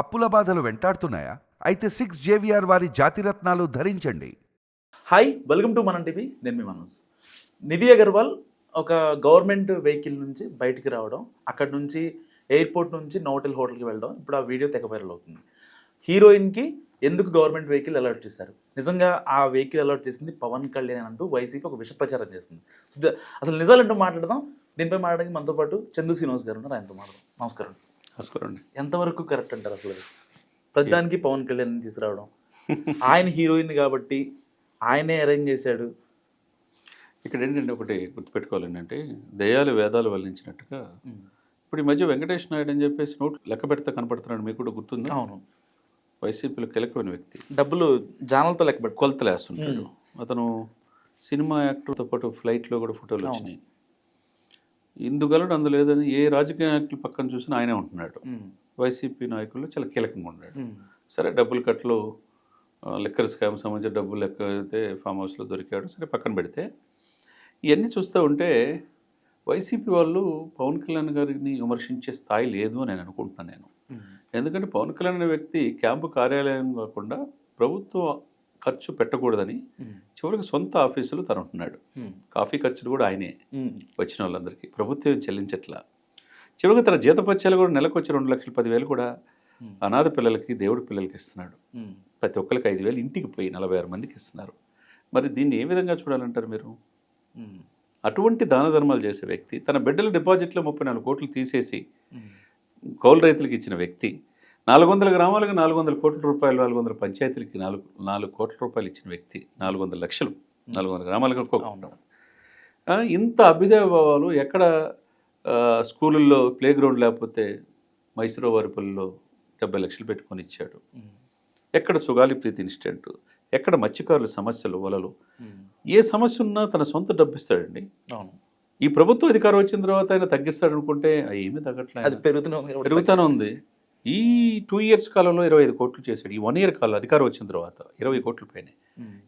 అప్పుల బాధలు వెంటాడుతున్నాయా? అయితే సిక్స్ జేవిఆర్ వారి జాతిరత్నాలు ధరించండి. హాయ్ వెల్కమ్ టు మన టీవీ నేను మీ మనోజ్. నిధి అగర్వాల్ ఒక గవర్నమెంట్ వెహికల్ నుంచి బయటికి రావడం అక్కడ నుంచి ఎయిర్పోర్ట్ నుంచి నోటల్ హోటల్కి వెళ్ళడం ఇప్పుడు ఆ వీడియో తెగ వైరల్ అవుతుంది. హీరోయిన్కి ఎందుకు గవర్నమెంట్ వెహికల్ అలర్ట్ చేశారు? నిజంగా ఆ వెహికల్ అలర్ట్ చేసింది పవన్ కళ్యాణ్ అంటూ వైసీపీ ఒక విష ప్రచారం చేస్తుంది అసలు నిజాలంటూ మాట్లాడదాం. దీనిపై మాట్లాడడానికి మనతో పాటు చందు శ్రీనివాస్ గారు ఉన్నారు. ఆయనతో మాట్లాడదాం. నమస్కారం. నమస్కారం ఎంతవరకు కరెక్ట్ అంటారు అసలు? ప్రతిదానికి పవన్ కళ్యాణ్ తీసుకురావడం. ఆయన హీరోయిన్ కాబట్టి ఆయనే అరేంజ్ చేశాడు. ఇక్కడ ఏంటంటే ఒకటి గుర్తుపెట్టుకోవాలి ఏంటంటే దయాలు వేదాలు వల్లించినట్టుగా ఇప్పుడు ఈ మధ్య వెంకటేష్ నాయుడు అని చెప్పేసి నోట్ లెక్క పెడితే కనపడుతున్నాడు మీకు కూడా గుర్తుందా? అవును. వైసీపీలో కీలకమైన వ్యక్తి. డబ్బులు జానలతో లెక్క పెట్టుకో కొలతలు వేస్తుంటాడు అతను సినిమా యాక్టర్తో పాటు ఫ్లైట్లో కూడా ఫోటోలు వచ్చినాయి. ఇందుగలడు అందు లేదని ఏ రాజకీయ నాయకుల పక్కన చూసినా ఆయనే ఉంటున్నాడు. వైసీపీ నాయకుల్లో చాలా కీలకంగా ఉన్నాడు. సరే డబ్బులు కట్టలు లిక్కర్ స్కామ్ సంబంధించిన డబ్బులు లెక్క అయితే ఫామ్ హౌస్లో దొరికాడు. సరే పక్కన పెడితే ఇవన్నీ చూస్తూ ఉంటే వైసీపీ వాళ్ళు పవన్ కళ్యాణ్ గారిని విమర్శించే స్థాయి లేదు అని నేను అనుకుంటున్నాను నేను. ఎందుకంటే పవన్ కళ్యాణ్ అనే వ్యక్తి క్యాంపు కార్యాలయం కాకుండా ప్రభుత్వ ఖర్చు పెట్టకూడదని చివరికి సొంత ఆఫీసులు తను ఉంటున్నాడు కాఫీ ఖర్చులు కూడా ఆయనే వచ్చిన వాళ్ళందరికీ. ప్రభుత్వం చెల్లించట్లా? చివరికి తన జీతపత్యాలు కూడా నెలకు వచ్చి రెండు లక్షల పదివేలు కూడా అనాథ పిల్లలకి దేవుడి పిల్లలకి ఇస్తున్నాడు. ప్రతి ఒక్కరికి ఐదు వేలు ఇంటికి పోయి నలభై ఆరు మందికి ఇస్తున్నారు. మరి దీన్ని ఏ విధంగా చూడాలంటారు మీరు? అటువంటి దాన ధర్మాలు చేసే వ్యక్తి తన బిడ్డల డిపాజిట్లో ముప్పై నాలుగు కోట్లు తీసేసి కౌలు రైతులకు ఇచ్చిన వ్యక్తి నాలుగు వందల గ్రామాలకు నాలుగు వందల కోట్ల రూపాయలు నాలుగు వందల పంచాయతీలకి నాలుగు నాలుగు కోట్ల రూపాయలు ఇచ్చిన వ్యక్తి నాలుగు వందల లక్షలు నాలుగు వందల గ్రామాలకు ఆ, ఇంత అభ్యుదయ భావాలు ఎక్కడ స్కూళ్ళల్లో ప్లే గ్రౌండ్ లేకపోతే మైసూరు వారిపల్లిలో డెబ్బై లక్షలు పెట్టుకొని ఇచ్చాడు. ఎక్కడ సుగాలి ప్రీతి ఇన్స్టెంట్? ఎక్కడ మత్స్యకారుల సమస్యలు వలలు? ఏ సమస్య ఉన్నా తన సొంత డబ్బు ఇస్తాడండి అవును. ఈ ప్రభుత్వ అధికారం వచ్చిన తర్వాత ఆయన తగ్గిస్తాడు అనుకుంటే ఏమీ తగ్గట్లేదు. అది పెరుగుతూనే ఉంది. ఈ టూ ఇయర్స్ కాలంలో ఇరవై ఐదు కోట్లు చేశాడు. ఈ వన్ ఇయర్ కాలం అధికారం వచ్చిన తర్వాత ఇరవై కోట్ల పైన.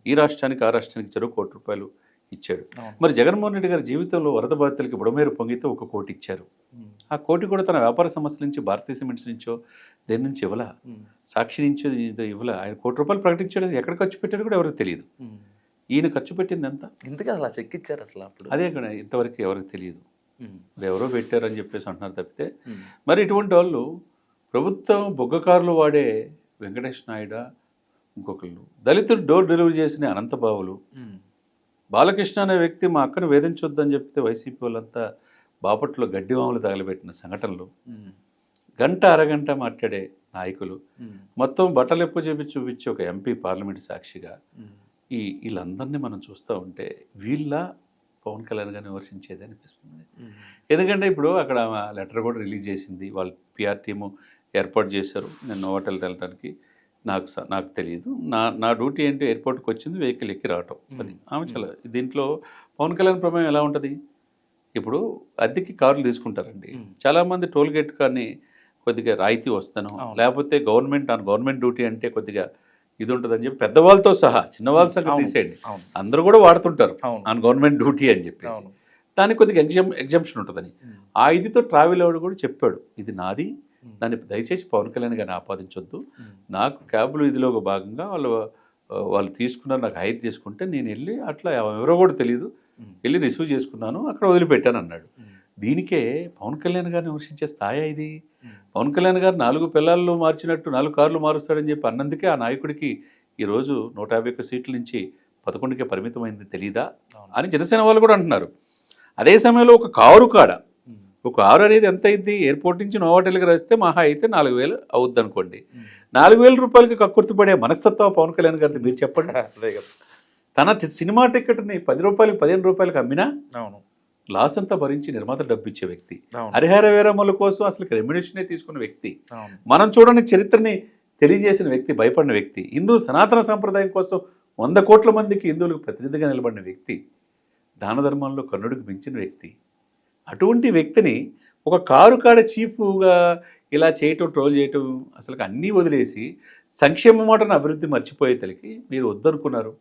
ఈ రాష్ట్రానికి ఆ రాష్ట్రానికి చెరువు కోటి రూపాయలు ఇచ్చాడు. మరి జగన్మోహన్ రెడ్డి గారి జీవితంలో వరద బాధితులకి బుడమేరు పొంగితే ఒక కోటి ఇచ్చారు. ఆ కోటి కూడా తన వ్యాపార సంస్థల నుంచి భారతీయ సిమెంట్స్ నుంచో దేని నుంచి ఇవ్వలా. సాక్షి నుంచి ఇవ్వలా? ఆయన కోటి రూపాయలు ప్రకటించాడు. ఎక్కడ ఖర్చు పెట్టాడు కూడా ఎవరికి తెలియదు. ఈయన ఖర్చు పెట్టింది ఎంత? ఇంతకీ అసలు చెక్ ఇచ్చారు అసలు అప్పుడు? అదే ఇంతవరకు ఎవరికి తెలియదు. ఎవరో పెట్టారని చెప్పేసి అంటున్నారు తప్పితే. మరి ఇటువంటి వాళ్ళు ప్రభుత్వం బొగ్గకారులు వాడే వెంకటేష్ నాయుడు ఇంకొకళ్ళు దళితులు డోర్ డెలివరీ చేసిన అనంతబాబులు. బాలకృష్ణ అనే వ్యక్తి మా అక్కను వేధించొద్దని చెప్తే వైసీపీ వాళ్ళంతా బాపట్లో గడ్డివాములు తగలబెట్టిన సంఘటనలు. గంట అరగంట మాట్లాడే నాయకులు. మొత్తం బట్టలెప్పు చెప్పి చూపించి ఒక ఎంపీ పార్లమెంట్ సాక్షిగా. ఈ వీళ్ళందరినీ మనం చూస్తూ ఉంటే వీళ్ళ పవన్ కళ్యాణ్ గారిని విమర్శించేది అనిపిస్తుంది. ఎందుకంటే ఇప్పుడు అక్కడ లెటర్ కూడా రిలీజ్ చేసింది వాళ్ళ పిఆర్ టీము ఏర్పాటు చేశారు నేను హోటల్ వెళ్ళడానికి. నాకు స- నాకు తెలియదు నా నా డ్యూటీ ఏంటి? ఎయిర్పోర్ట్కి వచ్చింది వెహికల్ ఎక్కి రావటం. అది ఆమె చాలా దీంట్లో పవన్ కళ్యాణ్ ప్రమేయం ఎలా ఉంటుంది? ఇప్పుడు అద్దెకి కార్లు తీసుకుంటారండి. చాలామంది టోల్ గేట్ కానీ కొద్దిగా రాయితీ వస్తాను లేకపోతే గవర్నమెంట్ ఆన్ గవర్నమెంట్ డ్యూటీ అంటే కొద్దిగా ఇది ఉంటుందని చెప్పి పెద్దవాళ్ళతో సహా చిన్నవాళ్ళ సంగతి అవును. తీసేయండి. అందరూ కూడా వాడుతుంటారు. ఆన్ గవర్నమెంట్ డ్యూటీ అని చెప్పేసి. అవును. దానికి కొద్దిగా ఎగ్జామ్ ఎగ్జామ్షన్ ఉంటుందని. ఆ ఇదితో ట్రావెల్ అవ్వడు కూడా చెప్పాడు. ఇది నాది దాన్ని దయచేసి పవన్ కళ్యాణ్ గారిని ఆపాదించొద్దు. నాకు క్యాబ్లు ఇదిలో ఒక భాగంగా వాళ్ళు వాళ్ళు తీసుకున్నారు నాకు హైర్ చేసుకుంటే నేను వెళ్ళి అట్లా ఎవరో కూడా తెలియదు వెళ్ళి రిసీవ్ చేసుకున్నాను అక్కడ వదిలిపెట్టాను అన్నాడు. దీనికే పవన్ కళ్యాణ్ గారిని విమర్శించే స్థాయి ఇది. పవన్ కళ్యాణ్ గారు నాలుగు పిల్లలు మార్చినట్టు నాలుగు కార్లు మారుస్తాడని చెప్పి అన్నందుకే ఆ నాయకుడికి ఈరోజు నూట యాభై ఒక్క సీట్ల నుంచి పదకొండుకే పరిమితమైంది తెలీదా? అని జనసేన వాళ్ళు కూడా అంటున్నారు. అదే సమయంలో ఒక కారు కాడ ఒక కారు అనేది ఎంత అయింది? ఎయిర్పోర్ట్ నుంచి నోవాటెల్కి రాస్తే మహా అయితే నాలుగు వేలు అవుద్ది అనుకోండి నాలుగు వేల రూపాయలకి కక్కుర్తి పడే మనస్తత్వం పవన్ కళ్యాణ్ గారిని మీరు చెప్పండి. అదే కదా. తన సినిమా టికెట్ని పది రూపాయలు పదిహేను రూపాయలకి అమ్మినా అవును. లాస్ అంతా భరించి నిర్మాత డబ్బు ఇచ్చే వ్యక్తి. హరిహర వీరమ్మల కోసం అసలు రెమ్యునేషనే తీసుకున్న వ్యక్తి. మనం చూడని చరిత్రని తెలియజేసిన వ్యక్తి భయపడిన వ్యక్తి. హిందూ సనాతన సంప్రదాయం కోసం వంద కోట్ల మందికి హిందువులకు ప్రతినిధిగా నిలబడిన వ్యక్తి. దాన ధర్మంలో కర్ణుడికి మించిన వ్యక్తి. అటువంటి వ్యక్తిని ఒక కారు కాడ చీఫ్గా ఇలా చేయటం ట్రోల్ చేయటం అసలు అన్నీ వదిలేసి సంక్షేమ మాటను అభివృద్ధి మర్చిపోయే తలకి మీరు వద్దనుకున్నారు.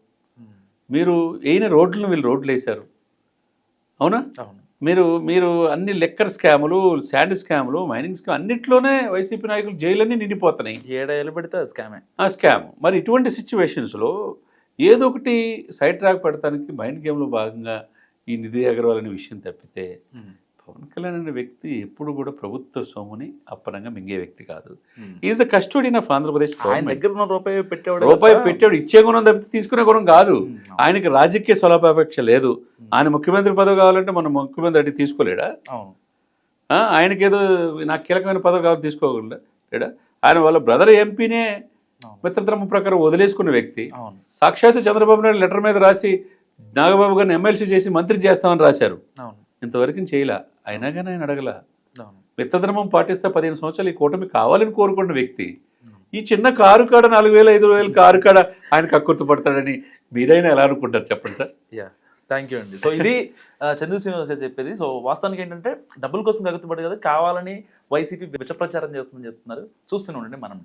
మీరు అయిన రోడ్లను వీళ్ళు రోడ్లు వేశారు అవునా? అవును. మీరు మీరు అన్ని లెక్కర్ స్కాములు శాండ్ స్కాములు మైనింగ్ స్కామ్ అన్నిట్లోనే వైసీపీ నాయకులు జైలన్నీ నిండిపోతున్నాయి. ఏడేళ్ళు పెడితే అది స్కామే. ఆ స్కామ్. మరి ఇటువంటి సిచ్యువేషన్స్లో ఏదో ఒకటి సైడ్ ట్రాక్ పెడతానికి మైండ్ గేమ్లో భాగంగా ఈ నిధి అగర్వాల్ అనే విషయం తప్పితే పవన్ కళ్యాణ్ అనే వ్యక్తి ఎప్పుడు కూడా ప్రభుత్వ సొమ్ముని అప్పనంగా మింగే వ్యక్తి కాదు. Is the custodian of Andhra Pradesh ఆయన దగ్గర ఉన్న రూపాయి పెట్టేవాడు రూపాయి పెట్టాడు ఇచ్చే గుణం తప్పితే తీసుకునే గుణం కాదు. ఆయనకి రాజకీయ స్వలాపాపేక్ష లేదు. ఆయన ముఖ్యమంత్రి పదవి కావాలంటే మన ముఖ్యమంత్రి అడిగి తీసుకోలేడా? అవును. ఆ, ఆయనకేదో నాకు కీలకమైన పదవి కావాలి తీసుకోకుండా లేడా? ఆయన వాళ్ళ బ్రదర్ ఎంపీనే మిత్రధర్మ ప్రకారం వదిలేసుకున్న వ్యక్తి. అవును. సాక్షాత్తు చంద్రబాబు నాయుడు లెటర్ మీద రాసి నాగబాబు గారిని ఎమ్మెల్సీ చేసి మంత్రి చేస్తామని రాశారు. ఇంతవరకు చేయలే. అయినా కానీ ఆయన అడగల. అవును. మిత్రధర్మం పాటిస్తే పదిహేను సంవత్సరాలు ఈ కూటమి కావాలని కోరుకున్న వ్యక్తి ఈ చిన్న కారు కాడ నాలుగు వేల ఐదు వేల కారు కాడ ఆయన కక్కుర్తి పడతాడని మీరైనా ఎలా అనుకుంటారు చెప్పండి సార్? యా థ్యాంక్ యూ అండి. సో ఇది చంద్ర శ్రీనివాస్ గారు చెప్పేది. సో వాస్తవానికి ఏంటంటే డబ్బుల కోసం కగుతుపడి కదా కావాలని వైసీపీ విష ప్రచారం చేస్తుందని చెప్తున్నారు. చూస్తూనే ఉండండి మనం